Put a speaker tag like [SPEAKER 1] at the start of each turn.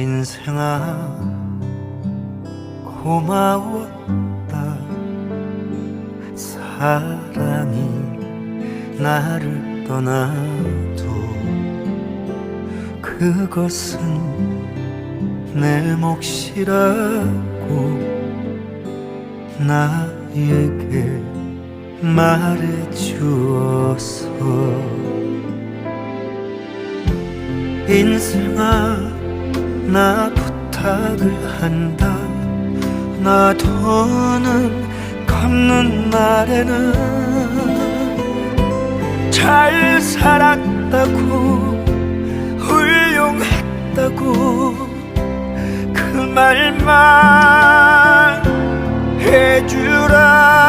[SPEAKER 1] 인생아 고마웠다. 사랑이 나를 떠나도 그것은 내 몫이라고 나에게 말해주어서. 인생아 나 부탁을 한다. 나 더는 갚는 날에는 잘 살았다고 훌륭했다고 그 말만 해주라.